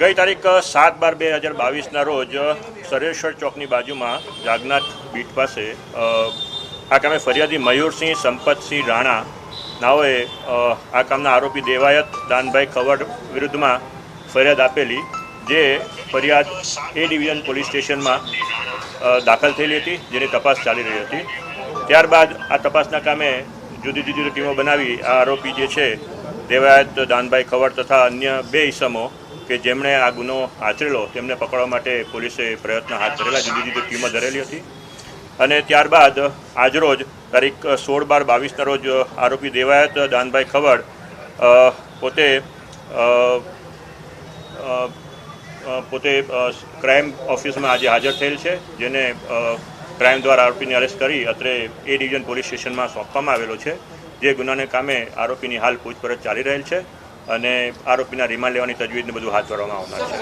ગઈ તારીખ સાત બાર બે હજાર બાવીસના રોજ સરેશ્વર ચોકની બાજુમાં જાગનાથ બીટ પાસે આ કામે ફરિયાદી મયુરસિંહ સંપતસિંહ રાણા નાઓએ આ કામના આરોપી દેવાયત દાનભાઈ ખવડ વિરુદ્ધમાં ફરિયાદ આપેલી, જે ફરિયાદ એ ડિવિઝન પોલીસ સ્ટેશનમાં દાખલ થયેલી હતી, જેની તપાસ ચાલી રહી હતી. ત્યારબાદ આ તપાસના કામે જુદી જુદી ટીમો બનાવી આ આરોપી જે છે, દેવાયત દાનભાઈ ખવડ તથા અન્ય બે ઈસમો કે જેમણે આ ગુનો આચરેલો, તેમને પકડવા માટે પોલીસે પ્રયત્ન હાથ ધરેલા, જુદી જુદી ટીમો ધરેલી હતી. અને ત્યારબાદ આજરોજ તારીખ સોળ બાર બાવીસના રોજ આરોપી દેવાયત દાનભાઈ ખવડ પોતે પોતે ક્રાઇમ ઓફિસમાં આજે હાજર થયેલ છે, જેને ક્રાઇમ દ્વારા આરોપીને અરેસ્ટ કરી અત્રે એ ડિવિઝન પોલીસ સ્ટેશનમાં સોંપવામાં આવેલો છે. જે ગુનાને કામે આરોપીની હાલ પૂછપરછ ચાલી રહેલ છે. અને આરોપીના રિમાન્ડ લેવાની તજવીજને બધું હાથ ધરવામાં આવનાર છે.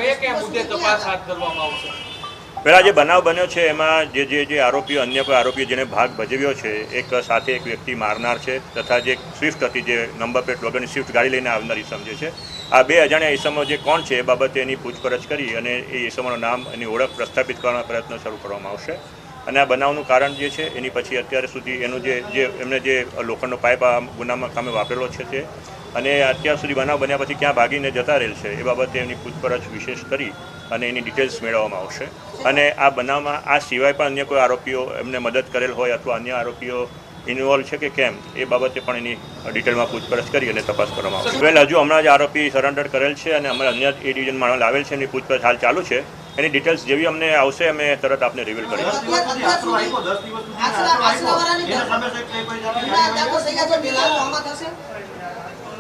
પહેલાં જે બનાવ બન્યો છે એમાં જે જે જે આરોપીઓ અન્ય કોઈ આરોપીઓ જેને ભાગ ભજવ્યો છે એક સાથે એક વ્યક્તિ મારનાર છે તથા જે સ્વિફ્ટ હતી જે નંબર પ્લેટ વગરની સ્વિફ્ટ ગાડી લઈને આવનાર સમજે છે આ બે અજાણ્યા ઈસમો જે કોણ છે એ બાબતે એની પૂછપરછ કરી અને એ ઈસમોનું નામ એની ઓળખ પ્રસ્થાપિત કરવાનો પ્રયત્ન શરૂ કરવામાં આવશે. અને આ બનાવનું કારણ જે છે એની પછી અત્યાર સુધી એનું જે જે એમને જે લોખંડનો પાઇપ આ ગુનામાં કામે વાપરેલો છે તે અને અત્યાર સુધી બનાવ બન્યા પછી ક્યાં ભાગીને જતા રહેલ છે એ બાબતે એમની પૂછપરછ વિશેષ કરી અને એની ડિટેલ્સ મેળવવામાં આવશે અને આ બનાવમાં આ સિવાય પણ અન્ય કોઈ આરોપીઓ એમને મદદ કરેલ હોય અથવા અન્ય આરોપીઓ ઇન્વોલ્વ છે કે કેમ એ બાબતે પણ એની ડિટેલમાં પૂછપરછ કરી અને તપાસ કરવામાં આવશે વેલ હજુ હમણાં જ આરોપી સરેન્ડર કરેલ છે અને અમે અન્ય એ ડિવિઝન માણસ લાવેલ છે એની પૂછપરછ હાલ ચાલુ છે એની ડિટેલ્સ જેવી અમને આવશે અમે તરત આપને રિવીલ કરીશું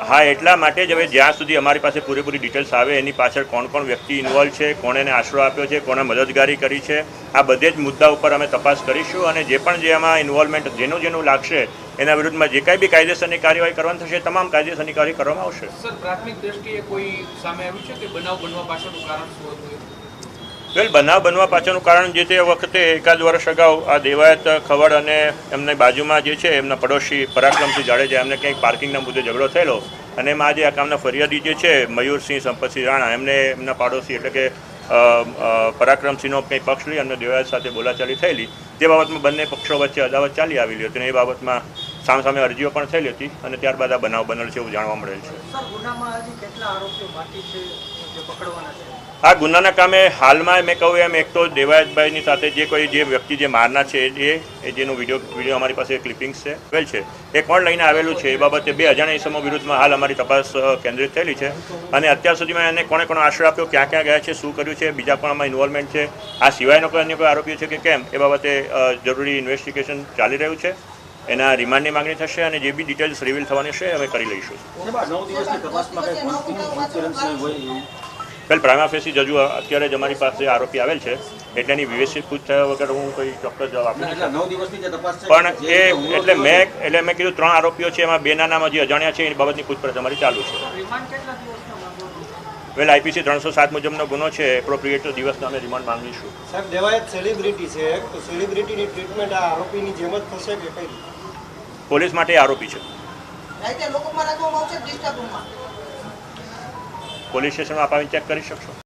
હા એટલા માટે જ હવે જ્યાં સુધી અમારી પાસે પૂરેપૂરી ડિટેલ્સ આવે એની પાછળ કોણ કોણ વ્યક્તિ ઇન્વોલ્વ છે કોણે એને આશરો આપ્યો છે કોણે મદદગારી કરી છે આ બધે જ મુદ્દા ઉપર અમે તપાસ કરીશું અને જે પણ જે એમાં ઇન્વોલ્વમેન્ટ જેનું જેનું લાગશે એના વિરુદ્ધમાં જે કાંઈ બી કાયદેસરની કાર્યવાહી કરવાની થશે તમામ કાયદેસરની કાર્યવાહી કરવામાં આવશે. સર પ્રાથમિક દ્રષ્ટિએ કોઈ સામે આવ્યું છે કે બનાવ બનવા પાછળનું કારણ શું હતું? વેલ બનાવ બનવા પાછળનું કારણ જે તે વખતે એકાદ વર્ષ અગાઉ આ દેવાયત ખવડ અને એમની બાજુમાં જે છે એમના પડોશી પરાક્રમસિંહ જાડેજા એમને ક્યાંક પાર્કિંગના મુદ્દે ઝઘડો થયેલો અને એમાં આજે આ કામના ફરિયાદી જે છે, મયુરસિંહ સંપતસિંહ રાણા. એમને એમના પાડોશી એટલે કે પરાક્રમસિંહનો કંઈ પક્ષ લઈ અને દેવાજ સાથે બોલાચાલી થયેલી. તે બાબતમાં બંને પક્ષો વચ્ચે અદાવત ચાલી આવેલી હતી અને એ બાબતમાં સામસામે અરજીઓ પણ થયેલી હતી અને ત્યારબાદ આ બનાવ બનેલ છે એવું જાણવા મળેલ છે? આ ગુનાના કામે હાલમાં મેં કહ્યું એમ એક તો દેવાયતભાઈની સાથે જે કોઈ જે વ્યક્તિ જે મારના છે એ જેનો જેનું વીડિયો વીડિયો અમારી પાસે ક્લિપિંગ્સ છે વેલ છે એ કોણ લઈને આવેલું છે એ બાબતે બે અજાણ્યા ઇસમો વિરુદ્ધમાં હાલ અમારી તપાસ કેન્દ્રિત થયેલી છે અને અત્યાર સુધીમાં એને કોણે કોણે આશ્રય આપ્યો ક્યાં ક્યાં ગયા છે શું કર્યું છે બીજા પણ આમાં ઇન્વોલ્વમેન્ટ છે આ સિવાયનો કોઈ અન્ય કોઈ આરોપીઓ છે કે કેમ એ બાબતે જરૂરી ઇન્વેસ્ટિગેશન ચાલી રહ્યું છે એના રિમાન્ડની માંગણી થશે અને જે બી ડિટેલ્સ રિવીલ થવાની છે અમે કરી લઈશું વેલ પ્રાઇમા ફેસી જ હજુ અત્યારે જ અમારી પાસે આરોપી આવેલ છે. એટલે એની વિવેચિત પૂછ થયા વગર હું કોઈ ચોક્કસ જવાબ આપી ના, નહીં એટલે નવ દિવસની જે તપાસ છે પણ એ એટલે મેં એટલે મેં કીધું ત્રણ આરોપીઓ છે એમાં બેના નામ હજી અજાણ્યા છે એની બાબતની પૂછપરછ અમારી ચાલુ છે. રિમાન્ડ કેટલા દિવસનો માંગો છો? વેલ આઈપીસી ત્રણસો સાત મુજબનો ગુનો છે એપ્રોપ્રિએટ દિવસનો અમે રિમાન્ડ માંગીશું. સાહેબ દેવાયત સેલિબ્રિટી છે તો સેલિબ્રિટીની ટ્રીટમેન્ટ આ આરોપીની જેમ જ થશે કે કઈ પોલીસ માટે એ આરોપી છે. લોકો લોકોમાં રાખવામાં આવશે ડિસ્ટર્બ રૂમમાં? પોલીસ સ્ટેશનમાં આપ આવીને ચેક કરી શકશો.